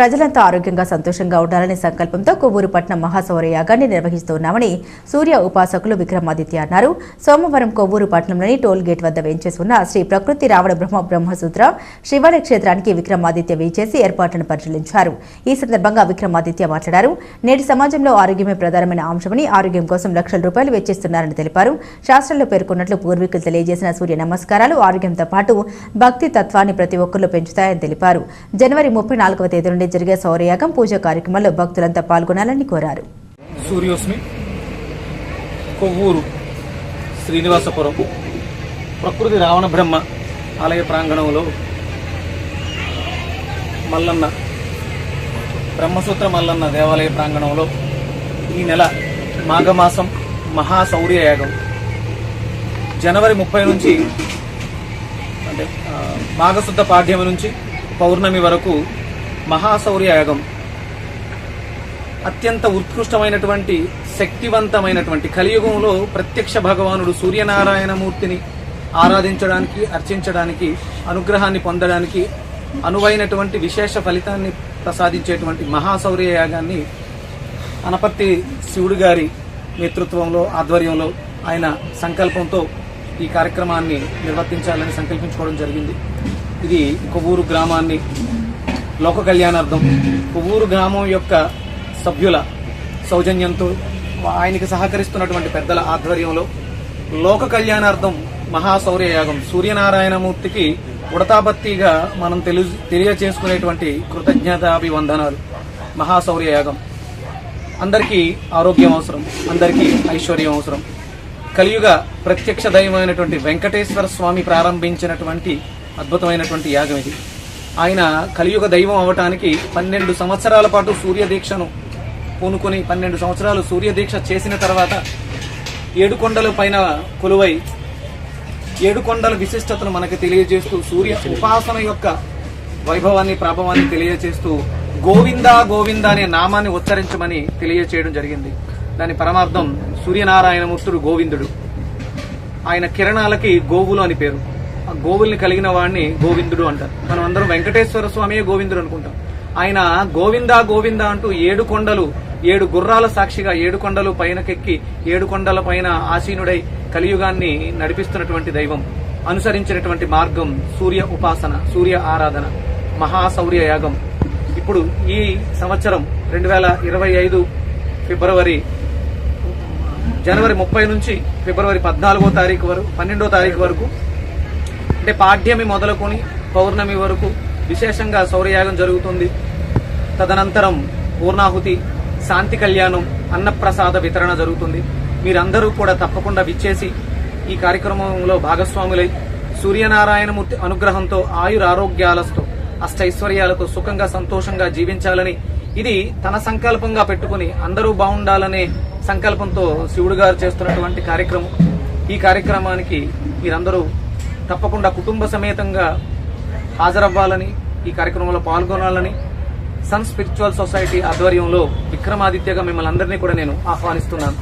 ప్రజలంతా ఆరోగ్యంగా సంతోషంగా ఉండాలనే సంకల్పంతో కొవ్వూరు పట్నం మహాసౌర యాగాన్ని నిర్వహిస్తున్నామని సూర్య ఉపాసకులు విక్రమాదిత్య అన్నారు. సోమవారం కొవ్వూరు పట్నంలోని టోల్ గేట్ వద్ద వేంచేసి ఉన్న శ్రీ ప్రకృతి రావణ బ్రహ్మ బ్రహ్మసూత్ర శివాలయ క్షేత్రానికి విక్రమాదిత్య వేచేసి ఏర్పాట్లను పరిశీలించారు. ఈ సందర్భంగా విక్రమాదిత్య మాట్లాడారు. నేటి సమాజంలో ఆరోగ్యమే ప్రధానమైన అంశమని ఆరోగ్యం కోసం లక్షల రూపాయలు వెచ్చిస్తున్నారని తెలిపారు. శాస్త్రంలో పేర్కొన్నట్లు పూర్వీకులు తెలియజేసిన సూర్య నమస్కారాలు ఆరోగ్యంతో పాటు భక్తి తత్వాన్ని ప్రతి ఒక్కరిలో పెంచుతాయని తెలిపారు. జనవరి ముప్పై నాలుగవ తేదీ నుండి జరిగే సౌరయాగం పూజ కార్యక్రమంలో భక్తులంతా పాల్గొనాలని కోరారు. సూర్యోస్మి కొవ్వూరు శ్రీనివాసపురం ప్రకృతి రావణ బ్రహ్మ ఆలయ ప్రాంగణంలో మల్లన్న బ్రహ్మసూత్ర మల్లన్న దేవాలయ ప్రాంగణంలో ఈ నెల మాఘమాసం మహాశౌర్య యాగం జనవరి ముప్పై నుంచి అంటే మాఘశుద్ధ పాఠ్యమి నుంచి పౌర్ణమి వరకు మహాశౌర్య యాగం అత్యంత ఉత్కృష్టమైనటువంటి శక్తివంతమైనటువంటి కలియుగంలో ప్రత్యక్ష భగవానుడు సూర్యనారాయణమూర్తిని ఆరాధించడానికి అర్చించడానికి అనుగ్రహాన్ని పొందడానికి అనువైనటువంటి విశేష ఫలితాన్ని ప్రసాదించేటువంటి మహాశౌర్య యాగాన్ని అనపర్తి శివుడు గారి నేతృత్వంలో ఆధ్వర్యంలో ఆయన సంకల్పంతో ఈ కార్యక్రమాన్ని నిర్వర్తించాలని సంకల్పించుకోవడం జరిగింది. ఇది కొవ్వూరు గ్రామాన్ని లోక కళ్యాణార్థం ఊరు గ్రామం యొక్క సభ్యుల సౌజన్యంతో ఆయనకి సహకరిస్తున్నటువంటి పెద్దల ఆధ్వర్యంలో లోక కళ్యాణార్థం మహాశౌర్య యాగం సూర్యనారాయణమూర్తికి ఉడతాబత్తిగా మనం తెలు తెలియచేసుకునేటువంటి కృతజ్ఞతాభివందనాలు. మహాశౌర్యయాగం అందరికీ ఆరోగ్యం అవసరం అందరికీ ఐశ్వర్యం అవసరం. కలియుగ ప్రత్యక్ష దైవమైనటువంటి వెంకటేశ్వర స్వామి ప్రారంభించినటువంటి అద్భుతమైనటువంటి యాగం ఇది. ఆయన కలియుగ దైవం అవటానికి పన్నెండు సంవత్సరాల పాటు సూర్యదీక్షను పూనుకొని పన్నెండు సంవత్సరాలు సూర్యదీక్ష చేసిన తర్వాత ఏడుకొండల పైన కొలువై ఏడుకొండల విశిష్టతను మనకు తెలియజేస్తూ సూర్య ఉపాసన యొక్క వైభవాన్ని ప్రాభవాన్ని తెలియజేస్తూ గోవింద గోవింద అనే నామాన్ని ఉచ్చరించమని తెలియచేయడం జరిగింది. దాని పరమార్థం సూర్యనారాయణమూర్తుడు గోవిందుడు. ఆయన కిరణాలకి గోవులు అని పేరు. గోవుల్ని కలిగిన వాడిని గోవిందుడు అంటారు. మనం అందరం వెంకటేశ్వర స్వామియే గోవిందుడు అనుకుంటాం. ఆయన గోవింద గోవింద అంటూ ఏడు కొండలు ఏడు గుర్రాల సాక్షిగా ఏడు కొండలు పైనకెక్కి ఏడు కొండల పైన ఆసీనుడై కలియుగాన్ని నడిపిస్తున్నటువంటి దైవం అనుసరించినటువంటి మార్గం సూర్య ఉపాసన సూర్య ఆరాధన మహాశౌర్య యాగం. ఇప్పుడు ఈ సంవత్సరం రెండు వేల ఇరవై ఐదు ఫిబ్రవరి జనవరి ముప్పై నుంచి ఫిబ్రవరి పద్నాలుగో తారీఖు వరకు పన్నెండో తారీఖు వరకు అంటే పాఠ్యమి మొదలుకొని పౌర్ణమి వరకు విశేషంగా సౌరయాగం జరుగుతుంది. తదనంతరం పూర్ణాహుతి శాంతి కళ్యాణం అన్నప్రసాద వితరణ జరుగుతుంది. మీరందరూ కూడా తప్పకుండా విచ్చేసి ఈ కార్యక్రమంలో భాగస్వాములై సూర్యనారాయణమూర్తి అనుగ్రహంతో ఆయురారోగ్యాలతో అష్టైశ్వర్యాలతో సుఖంగా సంతోషంగా జీవించాలని ఇది తన సంకల్పంగా పెట్టుకుని అందరూ బాగుండాలనే సంకల్పంతో శివుడు గారు చేస్తున్నటువంటి కార్యక్రమం. ఈ కార్యక్రమానికి మీరందరూ తప్పకుండా కుటుంబ సమేతంగా హాజరవ్వాలని ఈ కార్యక్రమంలో పాల్గొనాలని సన్ స్పిరిచువల్ సొసైటీ ఆధ్వర్యంలో విక్రమాదిత్యగా మిమ్మల్ని అందరినీ కూడా నేను ఆహ్వానిస్తున్నాను.